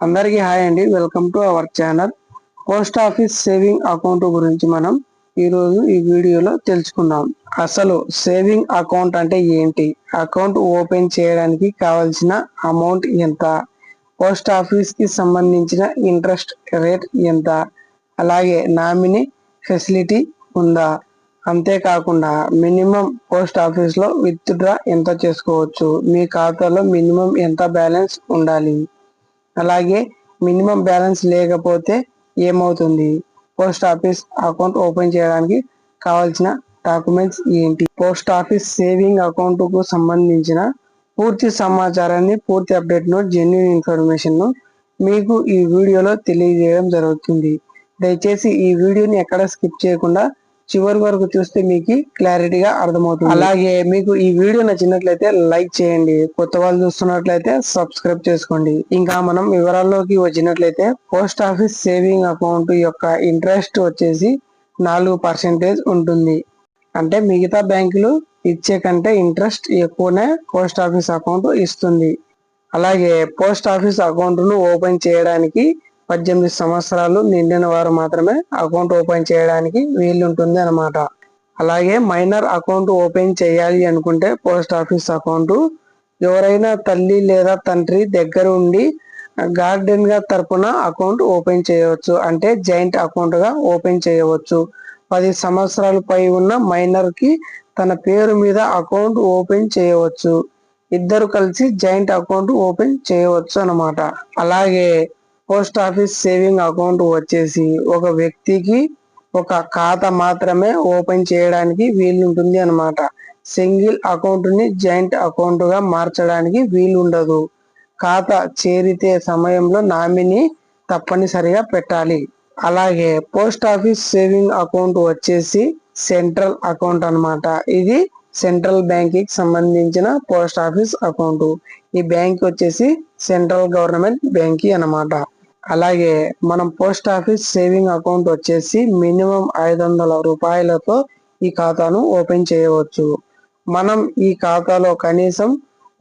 అందరికీ హాయ్ అండి. Welcome to our channel post office saving account గురించి మనం ఈరోజు ఈ వీడియోలో తెలుసుకుందాం. అసలు సేవింగ్ అకౌంట్ అంటే ఏంటి? అకౌంట్ ఓపెన్ చేయడానికి కావాల్సిన అమౌంట్ ఎంత? పోస్ట్ ఆఫీస్కి సంబంధించిన ఇంట్రెస్ట్ రేట్ ఎంత? అలాగే నామినీ ఫెసిలిటీ ఉందా? అంతేకాకుండా మినిమం పోస్ట్ ఆఫీస్లో విత్డ్రా ఎంత చేసుకోవచ్చు? మీ ఖాతాలో మినిమం ఎంత బ్యాలెన్స్ ఉండాలి? అలాగే మినిమం బ్యాలెన్స్ లేకపోతే ఏమవుతుంది? పోస్ట్ ఆఫీస్ అకౌంట్ ఓపెన్ చేయడానికి కావాల్సిన డాక్యుమెంట్స్ ఏంటి? పోస్ట్ ఆఫీస్ సేవింగ్ అకౌంట్కు సంబంధించిన పూర్తి సమాచారాన్ని పూర్తి అప్డేట్ను జెన్యున్ ఇన్ఫర్మేషన్ను మీకు ఈ వీడియోలో తెలియజేయడం జరుగుతుంది. దయచేసి ఈ వీడియోని ఎక్కడ స్కిప్ చేయకుండా చివరి వరకు చూస్తే మీకు క్లారిటీగా అర్థమవుతుంది. అలాగే మీకు ఈ వీడియో నచ్చినట్లయితే లైక్ చేయండి. కొత్త వాళ్ళు చూస్తున్నట్లయితే సబ్స్క్రైబ్ చేసుకోండి. ఇంకా మనం వివరాల్లోకి వచ్చినట్లయితే పోస్ట్ ఆఫీస్ సేవింగ్ అకౌంట్ యొక్క ఇంట్రెస్ట్ వచ్చేసి నాలుగు పర్సెంటేజ్ ఉంటుంది. అంటే మిగతా బ్యాంకులు ఇచ్చే కంటే ఇంట్రెస్ట్ ఎక్కువనే పోస్ట్ ఆఫీస్ అకౌంట్ ఇస్తుంది. అలాగే పోస్ట్ ఆఫీస్ అకౌంట్ను ఓపెన్ చేయడానికి పద్దెనిమిది సంవత్సరాలు నిండిన వారు మాత్రమే అకౌంట్ ఓపెన్ చేయడానికి వీలుంటుంది అనమాట అలాగే మైనర్ అకౌంట్ ఓపెన్ చేయాలి అనుకుంటే పోస్ట్ ఆఫీస్ అకౌంట్. ఎవరైనా తల్లి లేదా తండ్రి దగ్గర ఉండి గార్డెన్గా తరపున అకౌంట్ ఓపెన్ చేయవచ్చు. అంటే జాయింట్ అకౌంట్గా ఓపెన్ చేయవచ్చు. పది సంవత్సరాల పై ఉన్న మైనర్కి తన పేరు మీద అకౌంట్ ఓపెన్ చేయవచ్చు. ఇద్దరు కలిసి జాయింట్ అకౌంట్ ఓపెన్ చేయవచ్చు అనమాట అలాగే పోస్ట్ ఆఫీస్ సేవింగ్ అకౌంట్ వచ్చేసి ఒక వ్యక్తికి ఒక ఖాతా మాత్రమే ఓపెన్ చేయడానికి వీలుంటుంది అనమాట సింగిల్ అకౌంట్ని జాయింట్ అకౌంట్గా మార్చడానికి వీలుండదు. ఖాతా చేరితే సమయంలో నామినీ తప్పనిసరిగా పెట్టాలి. అలాగే పోస్ట్ ఆఫీస్ సేవింగ్ అకౌంట్ వచ్చేసి సెంట్రల్ అకౌంట్ అనమాట ఇది సెంట్రల్ బ్యాంక్కి సంబంధించిన పోస్ట్ ఆఫీస్ అకౌంట్. ఈ బ్యాంక్ వచ్చేసి సెంట్రల్ గవర్నమెంట్ బ్యాంక్ అన్నమాట. అలాగే మనం పోస్ట్ ఆఫీస్ సేవింగ్ అకౌంట్ వచ్చేసి మినిమం ఐదు వందల రూపాయలతో ఈ ఖాతాను ఓపెన్ చేయవచ్చు. మనం ఈ ఖాతాలో కనీసం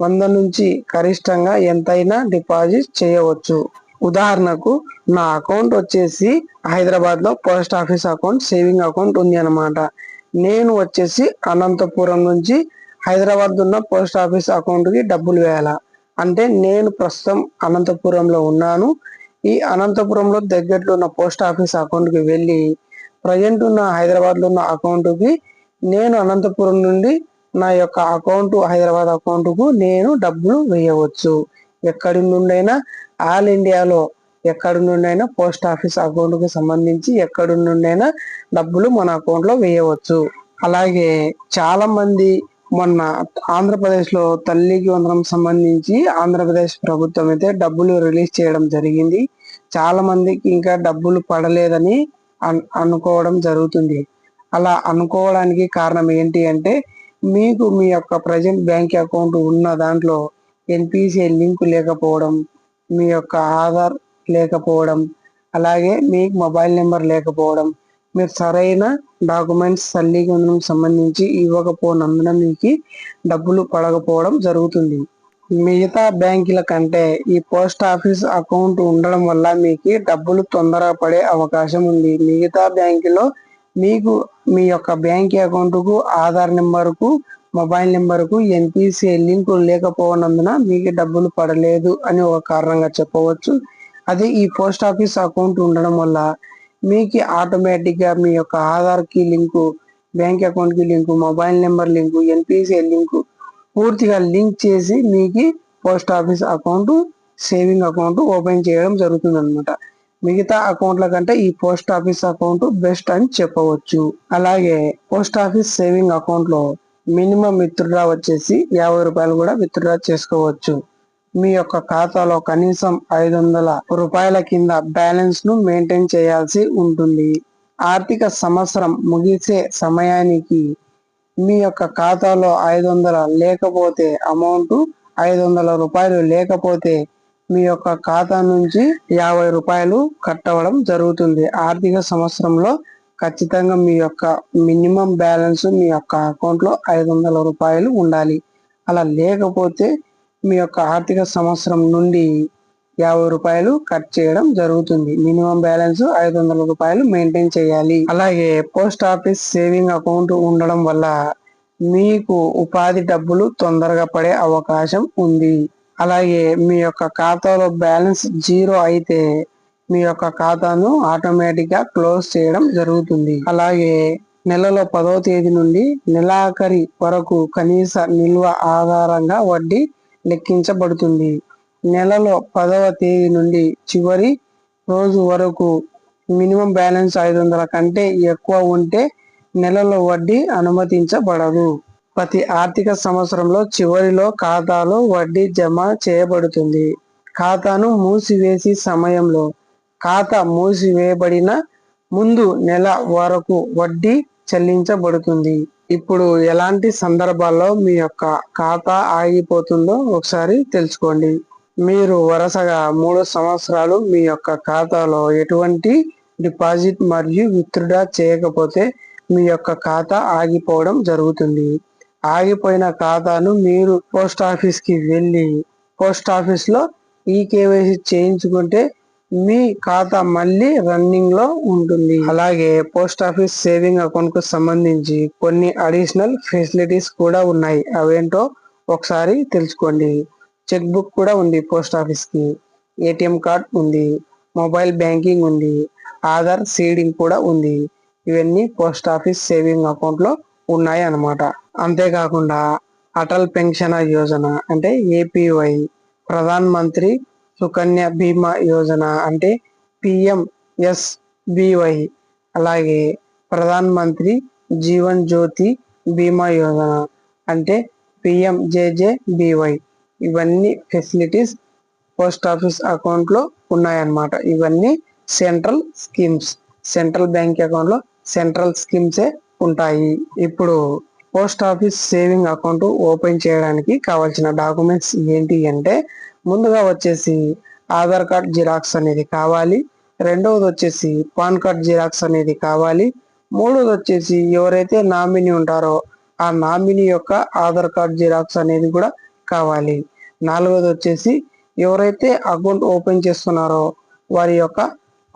వంద నుంచి గరిష్టంగా ఎంతైనా డిపాజిట్ చేయవచ్చు. ఉదాహరణకు నా అకౌంట్ వచ్చేసి హైదరాబాద్లో post office account saving account ఉంది అనమాట నేను వచ్చేసి అనంతపురం నుంచి హైదరాబాద్ ఉన్న పోస్ట్ ఆఫీస్ అకౌంట్కి డబ్బులు వేయాల? అంటే నేను ప్రస్తుతం అనంతపురంలో ఉన్నాను. ఈ అనంతపురంలో దగ్గరలో ఉన్న పోస్ట్ ఆఫీస్ అకౌంట్కి వెళ్ళి ప్రజెంట్ ఉన్న హైదరాబాద్లో ఉన్న అకౌంట్కి నేను అనంతపురం నుండి నా యొక్క అకౌంట్ హైదరాబాద్ అకౌంట్కు నేను డబ్బులు వేయవచ్చు. ఎక్కడి నుండైనా ఆల్ ఇండియాలో ఎక్కడి నుండైనా పోస్ట్ ఆఫీస్ అకౌంట్కు సంబంధించి ఎక్కడి నుండైనా డబ్బులు మన అకౌంట్లో వేయవచ్చు. అలాగే చాలా మంది మొన్న ఆంధ్రప్రదేశ్లో తల్లికి వందనం సంబంధించి ఆంధ్రప్రదేశ్ ప్రభుత్వం అయితే డబ్బులు రిలీజ్ చేయడం జరిగింది. చాలా మందికి ఇంకా డబ్బులు పడలేదని అనుకోవడం జరుగుతుంది. అలా అనుకోవడానికి కారణం ఏంటి అంటే మీకు మీ యొక్క ప్రజెంట్ బ్యాంక్ అకౌంట్ ఉన్న దాంట్లో ఎన్పిసిఐ లింక్ లేకపోవడం మీ యొక్క ఆధార్ లేకపోవడం అలాగే మీకు మొబైల్ నెంబర్ లేకపోవడం మీరు సరైన డాక్యుమెంట్స్ తల్లికి సంబంధించి ఇవ్వకపోనందున మీకు డబ్బులు పడకపోవడం జరుగుతుంది. మిగతా బ్యాంకుల కంటే ఈ పోస్ట్ ఆఫీస్ అకౌంట్ ఉండడం వల్ల మీకు డబ్బులు తొందరగా పడే అవకాశం ఉంది. మిగతా బ్యాంకులో మీకు మీ యొక్క బ్యాంక్ అకౌంట్కు ఆధార్ నెంబర్కు మొబైల్ నెంబర్కు ఎన్పిసిఐ లింకు లేకపోవనందున మీకు డబ్బులు పడలేదు అని ఒక కారణంగా చెప్పవచ్చు. అదే ఈ పోస్ట్ ఆఫీస్ అకౌంట్ ఉండడం వల్ల మీకు ఆటోమేటిక్గా మీ యొక్క ఆధార్కి లింకు బ్యాంక్ అకౌంట్కి link mobile number link NPCI link పూర్తిగా లింక్ చేసి మీకు post office account saving account open చేయడం జరుగుతుంది అనమాట మిగతా అకౌంట్ల కంటే ఈ పోస్ట్ ఆఫీస్ అకౌంట్ బెస్ట్ అని చెప్పవచ్చు. అలాగే పోస్ట్ ఆఫీస్ సేవింగ్ అకౌంట్లో మినిమం విత్డ్రా వచ్చేసి యాభై రూపాయలు కూడా విత్డ్రా చేసుకోవచ్చు. మీ యొక్క ఖాతాలో కనీసం ఐదు వందల రూపాయల కింద బ్యాలెన్స్ను మెయింటైన్ చేయాల్సి ఉంటుంది. ఆర్థిక సంవత్సరం ముగిసే సమయానికి మీ యొక్క ఖాతాలో ఐదు వందల లేకపోతే అమౌంట్ ఐదు వందల రూపాయలు లేకపోతే మీ యొక్క ఖాతా నుంచి యాభై రూపాయలు కట్టవడం జరుగుతుంది. ఆర్థిక సంవత్సరంలో ఖచ్చితంగా మీ యొక్క మినిమం బ్యాలెన్స్ మీ యొక్క అకౌంట్లో ఐదు వందల రూపాయలు ఉండాలి. అలా లేకపోతే మీ యొక్క ఆర్థిక సంవత్సరం నుండి యాభై రూపాయలు కట్ చేయడం జరుగుతుంది. మినిమం బ్యాలెన్స్ ఐదు వందల రూపాయలు మెయింటైన్ చేయాలి. అలాగే పోస్ట్ ఆఫీస్ సేవింగ్ అకౌంట్ ఉండడం వల్ల మీకు ఉపాధి డబ్బులు తొందరగా పడే అవకాశం ఉంది. అలాగే మీ యొక్క ఖాతాలో బ్యాలెన్స్ జీరో అయితే మీ యొక్క ఖాతాను ఆటోమేటిక్గా క్లోజ్ చేయడం జరుగుతుంది. అలాగే నెలలో పదో తేదీ నుండి నెలాఖరి వరకు కనీస నిల్వ ఆధారంగా వడ్డీ లెక్కించబడుతుంది. నెలలో పదవ తేదీ నుండి చివరి రోజు వరకు మినిమం బ్యాలెన్స్ ఐదు వందల కంటే ఎక్కువ ఉంటే నెలలో వడ్డీ అనుమతించబడదు. ప్రతి ఆర్థిక సంవత్సరంలో చివరిలో ఖాతాలో వడ్డీ జమ చేయబడుతుంది. ఖాతాను మూసివేసి సమయంలో ఖాతా మూసివేయబడిన ముందు నెల వరకు వడ్డీ చెల్లించబడుతుంది. ఇప్పుడు ఎలాంటి సందర్భాల్లో మీ యొక్క ఖాతా ఆగిపోతుందో ఒకసారి తెలుసుకోండి. మీరు వరుసగా మూడు సంవత్సరాలు మీ యొక్క ఖాతాలో ఎటువంటి డిపాజిట్ మరియు విత్డ్రా చేయకపోతే మీ యొక్క ఖాతా ఆగిపోవడం జరుగుతుంది. ఆగిపోయిన ఖాతాను మీరు పోస్ట్ ఆఫీస్కి వెళ్ళి పోస్ట్ ఆఫీస్లో ఈ కేవైసీ చేయించుకుంటే మీ ఖాతా మళ్ళీ రన్నింగ్లో ఉంటుంది. అలాగే పోస్ట్ ఆఫీస్ సేవింగ్ అకౌంట్కు సంబంధించి కొన్ని అడిషనల్ ఫెసిలిటీస్ కూడా ఉన్నాయి. అవేంటో ఒకసారి తెలుసుకోండి. చెక్ బుక్ కూడా ఉంది పోస్ట్ ఆఫీస్కి ఏటీఎం కార్డ్ ఉంది. మొబైల్ బ్యాంకింగ్ ఉంది. ఆధార్ సీడింగ్ కూడా ఉంది. ఇవన్నీ పోస్ట్ ఆఫీస్ సేవింగ్ అకౌంట్లో ఉన్నాయి అన్నమాట. అంతేకాకుండా అటల్ పెన్షన్ యోజన అంటే ఏపీవై ప్రధాన్ మంత్రి సుకన్య బీమా యోజన అంటే పిఎంఎస్బివై అలాగే ప్రధాన్ మంత్రి జీవన్ జ్యోతి బీమా యోజన అంటే పిఎంజేజేబివై ఇవన్నీ ఫెసిలిటీస్ పోస్ట్ ఆఫీస్ అకౌంట్లో ఉన్నాయన్నమాట. ఇవన్నీ సెంట్రల్ స్కీమ్స్ సెంట్రల్ బ్యాంక్ అకౌంట్లో సెంట్రల్ స్కీమ్సే ఉంటాయి. ఇప్పుడు post office saving account open చేయడానికి కావాల్సిన డాక్యుమెంట్స్ ఏంటి అంటే ముందుగా వచ్చేసి ఆధార్ కార్డ్ జిరాక్స్ అనేది కావాలి రెండవది వచ్చేసి పాన్ కార్డ్ జిరాక్స్ అనేది కావాలి మూడవది వచ్చేసి ఎవరైతే నామినీ ఉంటారో ఆ నామినీ యొక్క ఆధార్ కార్డ్ జిరాక్స్ అనేది కూడా కావాలి నాలుగోది వచ్చేసి ఎవరైతే అకౌంట్ ఓపెన్ చేస్తున్నారో వారి యొక్క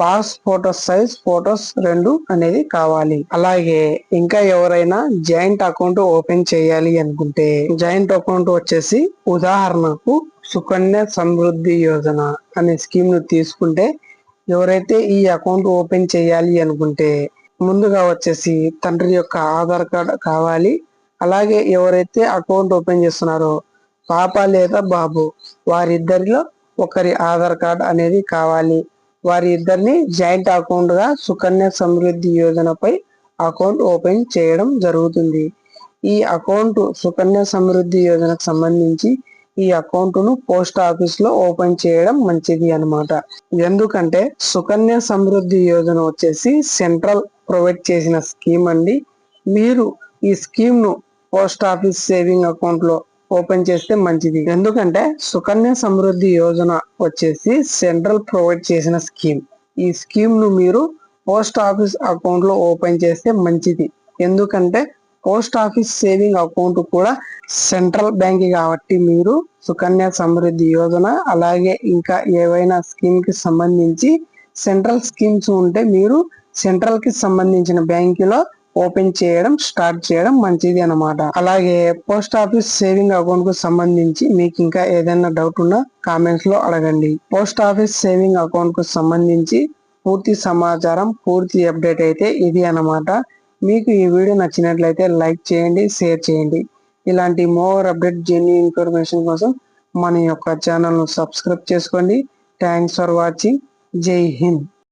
పాస్ ఫోటోస్ సైజ్ ఫోటోస్ రెండు అనేది కావాలి. అలాగే ఇంకా ఎవరైనా జాయింట్ అకౌంట్ ఓపెన్ చేయాలి అనుకుంటే జాయింట్ అకౌంట్ వచ్చేసి ఉదాహరణకు సుకన్య సమృద్ధి యోజన అనే స్కీమ్ను తీసుకుంటే ఎవరైతే ఈ అకౌంట్ ఓపెన్ చేయాలి అనుకుంటే ముందుగా వచ్చేసి తండ్రి యొక్క ఆధార్ కార్డ్ కావాలి. అలాగే ఎవరైతే అకౌంట్ ఓపెన్ చేస్తున్నారో పాప లేదా బాబు వారిద్దరిలో ఒకరి ఆధార్ కార్డ్ అనేది కావాలి. వారి ఇద్దరిని జాయింట్ అకౌంట్గా సుకన్య సమృద్ధి యోజనపై అకౌంట్ ఓపెన్ చేయడం జరుగుతుంది. ఈ అకౌంట్ సుకన్య సమృద్ధి యోజనకు సంబంధించి ఈ అకౌంట్ను పోస్ట్ ఆఫీస్లో ఓపెన్ చేయడం మంచిది అనమాట ఎందుకంటే సుకన్య సమృద్ధి యోజన వచ్చేసి సెంట్రల్ ప్రొవైడ్ చేసిన స్కీమ్ అండి. మీరు ఈ స్కీమ్ను పోస్ట్ ఆఫీస్ సేవింగ్ అకౌంట్లో ఓపెన్ చేస్తే మంచిది. ఎందుకంటే సుకన్య సమృద్ధి యోజన వచ్చేసి సెంట్రల్ ప్రొవైడ్ చేసిన స్కీమ్. ఈ స్కీమ్ను మీరు పోస్ట్ ఆఫీస్ అకౌంట్లో ఓపెన్ చేస్తే మంచిది. ఎందుకంటే పోస్ట్ ఆఫీస్ సేవింగ్ అకౌంట్ కూడా సెంట్రల్ బ్యాంక్ కాబట్టి మీరు సుకన్య సమృద్ధి యోజన అలాగే ఇంకా ఏవైనా స్కీమ్కి సంబంధించి సెంట్రల్ స్కీమ్స్ ఉంటే మీరు సెంట్రల్కి సంబంధించిన బ్యాంకులో ఓపెన్ చేయడం స్టార్ట్ చేయడం మంచిది అనమాట అలాగే పోస్ట్ ఆఫీస్ సేవింగ్ అకౌంట్కు సంబంధించి మీకు ఇంకా ఏదైనా డౌట్ ఉన్నా కామెంట్స్లో అడగండి. పోస్ట్ ఆఫీస్ సేవింగ్ అకౌంట్కు సంబంధించి పూర్తి సమాచారం పూర్తి అప్డేట్ అయితే ఇది అనమాట మీకు ఈ వీడియో నచ్చినట్లయితే లైక్ చేయండి షేర్ చేయండి. ఇలాంటి మోర్ అప్డేట్ జెన్యూ ఇన్ఫర్మేషన్ కోసం మన యొక్క ఛానల్ను సబ్స్క్రైబ్ చేసుకోండి. థ్యాంక్స్ ఫర్ వాచింగ్ జై హింద్